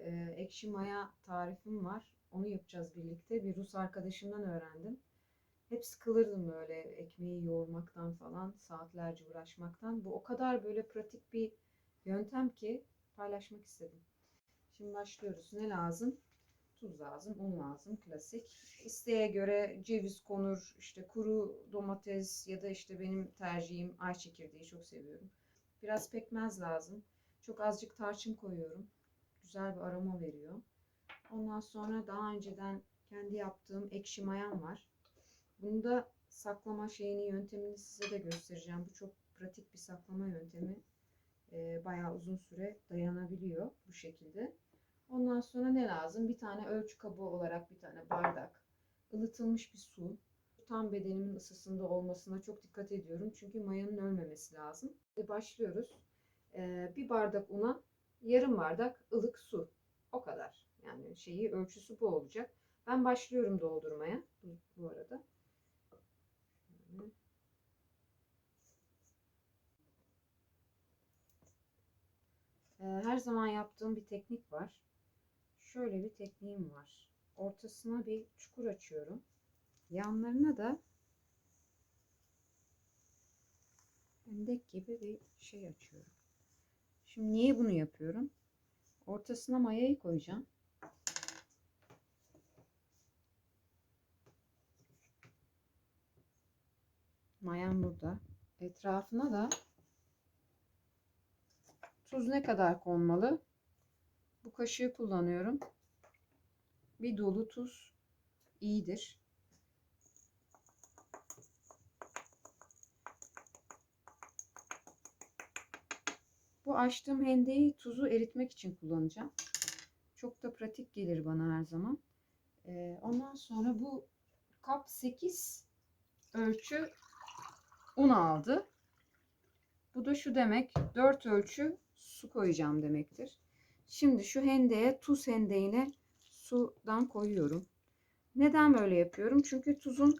e, ekşi maya tarifim var. Onu yapacağız birlikte. Bir Rus arkadaşımdan öğrendim. Hep sıkılırdım böyle ekmeği yoğurmaktan falan, saatlerce uğraşmaktan. Bu o kadar böyle pratik bir yöntem ki paylaşmak istedim. Şimdi başlıyoruz. Ne lazım? Tuz lazım, un lazım, klasik. İsteğe göre ceviz konur, işte kuru domates ya da işte benim tercihim ay çekirdeği çok seviyorum. Biraz pekmez lazım. Çok azıcık tarçın koyuyorum. Güzel bir aroma veriyor. Ondan sonra daha önceden kendi yaptığım ekşi mayam var. Bunu da saklama şeyini, yöntemini size de göstereceğim. Bu çok pratik bir saklama yöntemi. Ee, bayağı uzun süre dayanabiliyor bu şekilde. Ondan sonra ne lazım? Bir tane ölçü kabı olarak bir tane bardak. ılıtılmış bir su. Tam bedenimin ısısında olmasına çok dikkat ediyorum. Çünkü mayanın ölmemesi lazım. Ve başlıyoruz. Ee, bir bardak una yarım bardak ılık su. O kadar. Yani şeyi ölçüsü bu olacak. Ben başlıyorum doldurmaya bu, arada. Ee, Her zaman yaptığım bir teknik var. Şöyle bir tekniğim var. Ortasına bir çukur açıyorum. Yanlarına da hendek gibi bir şey açıyorum. Şimdi niye bunu yapıyorum? Ortasına mayayı koyacağım. Mayam burada. Etrafına da tuz ne kadar konmalı? Bu kaşığı kullanıyorum. Bir dolu tuz iyidir. Bu açtığım hendeyi tuzu eritmek için kullanacağım. Çok da pratik gelir bana her zaman. Ee, ondan sonra bu kap 8 ölçü un aldı. Bu da şu demek 4 ölçü su koyacağım demektir. Şimdi şu hendeye tuz hendeğine sudan koyuyorum. Neden böyle yapıyorum? Çünkü tuzun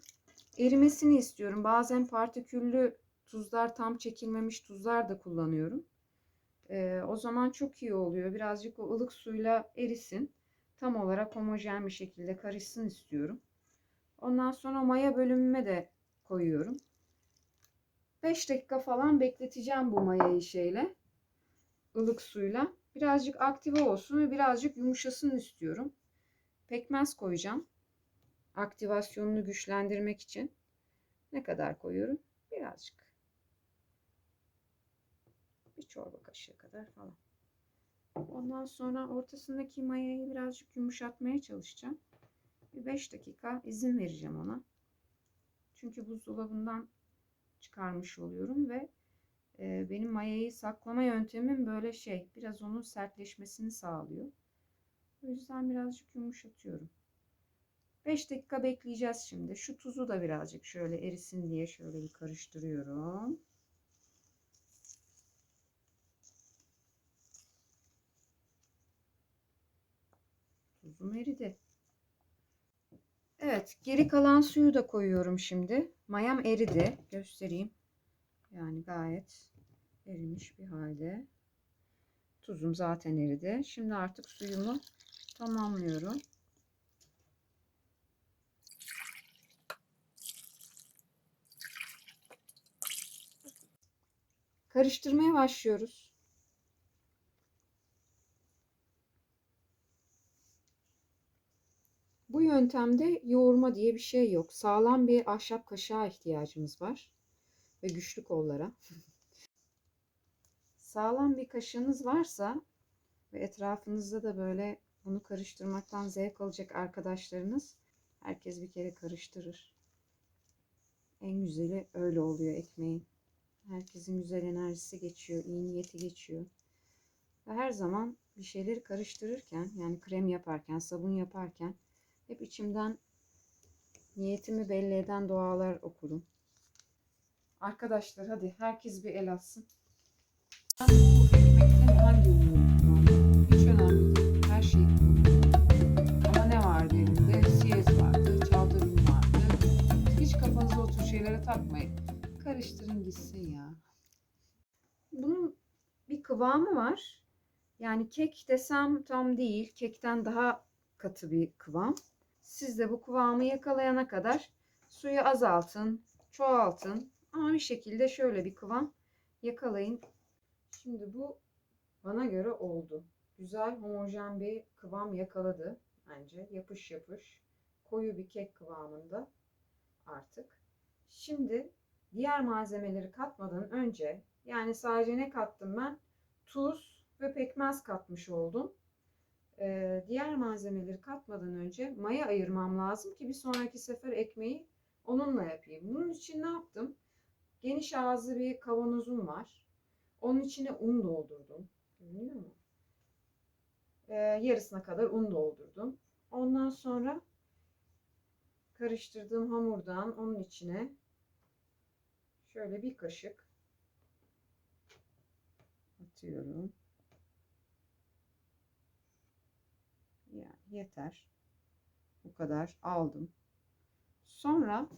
erimesini istiyorum. Bazen partiküllü tuzlar tam çekilmemiş tuzlar da kullanıyorum. Ee, o zaman çok iyi oluyor. Birazcık o ılık suyla erisin. Tam olarak homojen bir şekilde karışsın istiyorum. Ondan sonra maya bölümüme de koyuyorum. 5 dakika falan bekleteceğim bu mayayı şeyle. ılık suyla. Birazcık aktive olsun ve birazcık yumuşasın istiyorum. Pekmez koyacağım. Aktivasyonunu güçlendirmek için. Ne kadar koyuyorum? Birazcık. Çorba kaşığı kadar falan. Ondan sonra ortasındaki mayayı birazcık yumuşatmaya çalışacağım. Bir 5 dakika izin vereceğim ona. Çünkü buzdolabından çıkarmış oluyorum ve e, benim mayayı saklama yöntemim böyle şey biraz onun sertleşmesini sağlıyor. O yüzden birazcık yumuşatıyorum. 5 dakika bekleyeceğiz şimdi. Şu tuzu da birazcık şöyle erisin diye şöyle bir karıştırıyorum. Tuzum eridi. Evet, geri kalan suyu da koyuyorum şimdi. Mayam eridi. Göstereyim. Yani gayet erimiş bir halde. Tuzum zaten eridi. Şimdi artık suyumu tamamlıyorum. Karıştırmaya başlıyoruz. Bu yöntemde yoğurma diye bir şey yok. Sağlam bir ahşap kaşığa ihtiyacımız var. Ve güçlü kollara. Sağlam bir kaşığınız varsa ve etrafınızda da böyle bunu karıştırmaktan zevk alacak arkadaşlarınız herkes bir kere karıştırır. En güzeli öyle oluyor ekmeğin. Herkesin güzel enerjisi geçiyor, iyi niyeti geçiyor. Ve her zaman bir şeyleri karıştırırken yani krem yaparken, sabun yaparken hep içimden niyetimi belli eden dualar okurum. Arkadaşlar hadi herkes bir el atsın. Ben bu ekmekten hangi unu? Hiç önemli değil. Her kullanıyorum. Ama ne vardı elimde? Siyez vardı, çavdarun vardı. Hiç kafanıza o tür şeylere takmayın. Karıştırın gitsin ya. Bunun bir kıvamı var. Yani kek desem tam değil. Kekten daha katı bir kıvam. Siz de bu kıvamı yakalayana kadar suyu azaltın, çoğaltın. Ama bir şekilde şöyle bir kıvam yakalayın. Şimdi bu bana göre oldu. Güzel homojen bir kıvam yakaladı bence. Yapış yapış. Koyu bir kek kıvamında artık. Şimdi diğer malzemeleri katmadan önce yani sadece ne kattım ben? Tuz ve pekmez katmış oldum. Ee, diğer malzemeleri katmadan önce maya ayırmam lazım ki bir sonraki sefer ekmeği onunla yapayım. Bunun için ne yaptım? Geniş ağızlı bir kavanozum var. Onun içine un doldurdum. Görünüyor mu? Ee, yarısına kadar un doldurdum. Ondan sonra karıştırdığım hamurdan onun içine şöyle bir kaşık atıyorum. Yani yeter. Bu kadar aldım. Sonra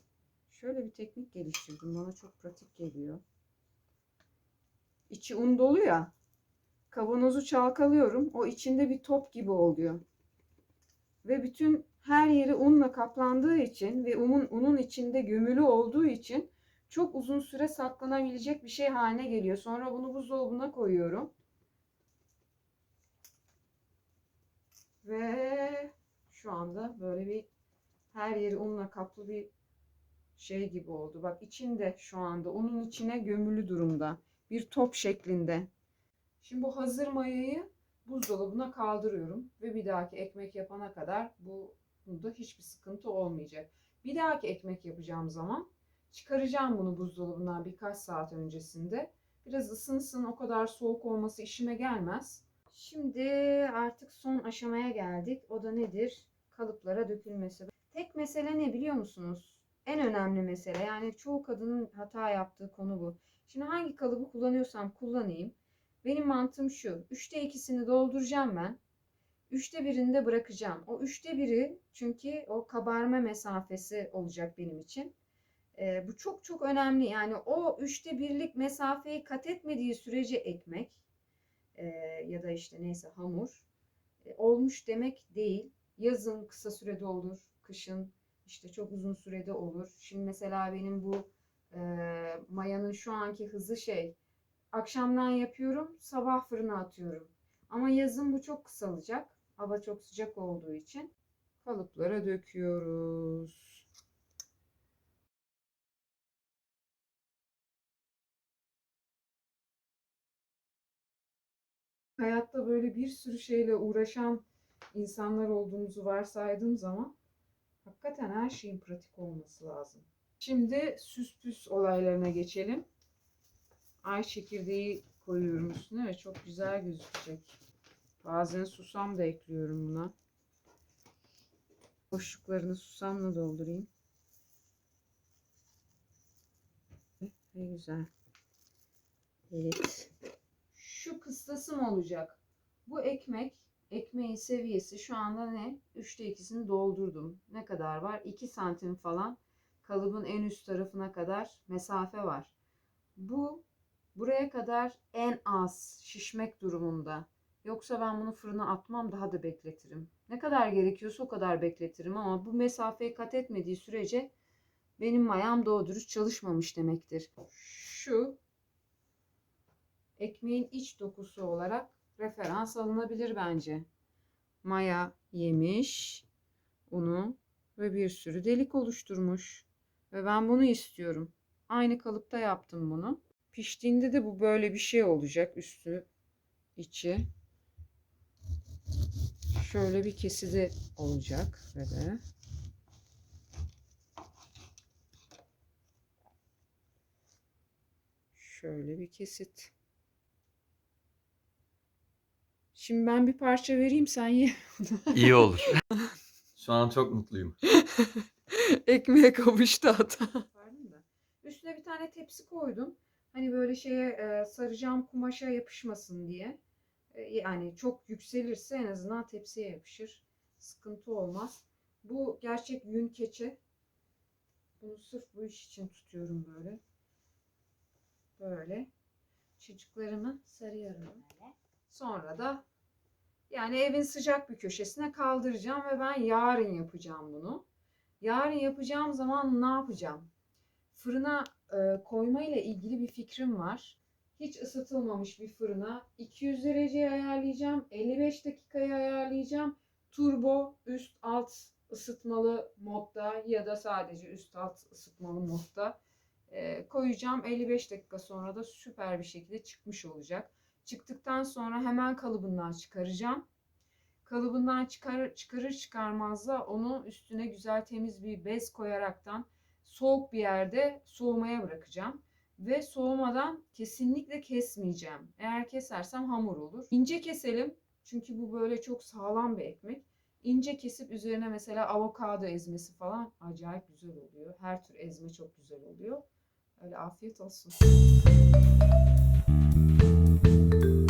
şöyle bir teknik geliştirdim. Bana çok pratik geliyor. İçi un dolu ya. Kavanozu çalkalıyorum. O içinde bir top gibi oluyor. Ve bütün her yeri unla kaplandığı için ve unun, unun içinde gömülü olduğu için çok uzun süre saklanabilecek bir şey haline geliyor. Sonra bunu buzdolabına koyuyorum. Ve anda böyle bir her yeri unla kaplı bir şey gibi oldu. Bak içinde şu anda unun içine gömülü durumda. Bir top şeklinde. Şimdi bu hazır mayayı buzdolabına kaldırıyorum ve bir dahaki ekmek yapana kadar bu bunda hiçbir sıkıntı olmayacak. Bir dahaki ekmek yapacağım zaman çıkaracağım bunu buzdolabından birkaç saat öncesinde. Biraz ısınsın o kadar soğuk olması işime gelmez. Şimdi artık son aşamaya geldik. O da nedir? Kalıplara dökülmesi. Tek mesele ne biliyor musunuz? En önemli mesele yani çoğu kadının hata yaptığı konu bu. Şimdi hangi kalıbı kullanıyorsam kullanayım. Benim mantığım şu. Üçte ikisini dolduracağım ben. Üçte birini de bırakacağım. O üçte biri çünkü o kabarma mesafesi olacak benim için. Ee, bu çok çok önemli. Yani o üçte birlik mesafeyi kat etmediği sürece ekmek e, ya da işte neyse hamur e, olmuş demek değil. Yazın kısa sürede olur, kışın işte çok uzun sürede olur. Şimdi mesela benim bu e, mayanın şu anki hızı şey akşamdan yapıyorum, sabah fırına atıyorum. Ama yazın bu çok kısalacak. Hava çok sıcak olduğu için kalıplara döküyoruz. Hayatta böyle bir sürü şeyle uğraşan insanlar olduğumuzu varsaydığım zaman hakikaten her şeyin pratik olması lazım. Şimdi süs püs olaylarına geçelim. Ay çekirdeği koyuyorum üstüne ve çok güzel gözükecek. Bazen susam da ekliyorum buna. Boşluklarını susamla doldurayım. Ne güzel. Evet. Şu kıstasım olacak. Bu ekmek, ekmeğin seviyesi şu anda ne? 3'te 2'sini doldurdum. Ne kadar var? 2 santim falan kalıbın en üst tarafına kadar mesafe var. Bu buraya kadar en az şişmek durumunda. Yoksa ben bunu fırına atmam daha da bekletirim. Ne kadar gerekiyorsa o kadar bekletirim ama bu mesafeyi kat etmediği sürece benim mayam doğru dürüst çalışmamış demektir. Şu ekmeğin iç dokusu olarak referans alınabilir bence. Maya yemiş unu ve bir sürü delik oluşturmuş. Ve ben bunu istiyorum. Aynı kalıpta yaptım bunu. Piştiğinde de bu böyle bir şey olacak üstü içi. Şöyle bir kesidi olacak böyle. Şöyle bir kesit. Şimdi ben bir parça vereyim sen ye. İyi olur. Şu an çok mutluyum. Ekmeğe kavuştu hatta. Üstüne bir tane tepsi koydum. Hani böyle şeye e, saracağım kumaşa yapışmasın diye. E, yani çok yükselirse en azından tepsiye yapışır. Sıkıntı olmaz. Bu gerçek yün keçe. Bunu sırf bu iş için tutuyorum böyle. Böyle. Çocuklarımı sarıyorum. Böyle. Sonra da yani evin sıcak bir köşesine kaldıracağım ve ben yarın yapacağım bunu. Yarın yapacağım zaman ne yapacağım? Fırına e, koyma ile ilgili bir fikrim var. Hiç ısıtılmamış bir fırına 200 dereceye ayarlayacağım. 55 dakikaya ayarlayacağım. Turbo üst alt ısıtmalı modda ya da sadece üst alt ısıtmalı modda e, koyacağım. 55 dakika sonra da süper bir şekilde çıkmış olacak. Çıktıktan sonra hemen kalıbından çıkaracağım. Kalıbından çıkar, çıkarır çıkarmaz da onu üstüne güzel temiz bir bez koyaraktan soğuk bir yerde soğumaya bırakacağım. Ve soğumadan kesinlikle kesmeyeceğim. Eğer kesersem hamur olur. İnce keselim. Çünkü bu böyle çok sağlam bir ekmek. İnce kesip üzerine mesela avokado ezmesi falan acayip güzel oluyor. Her tür ezme çok güzel oluyor. Öyle afiyet olsun. thank you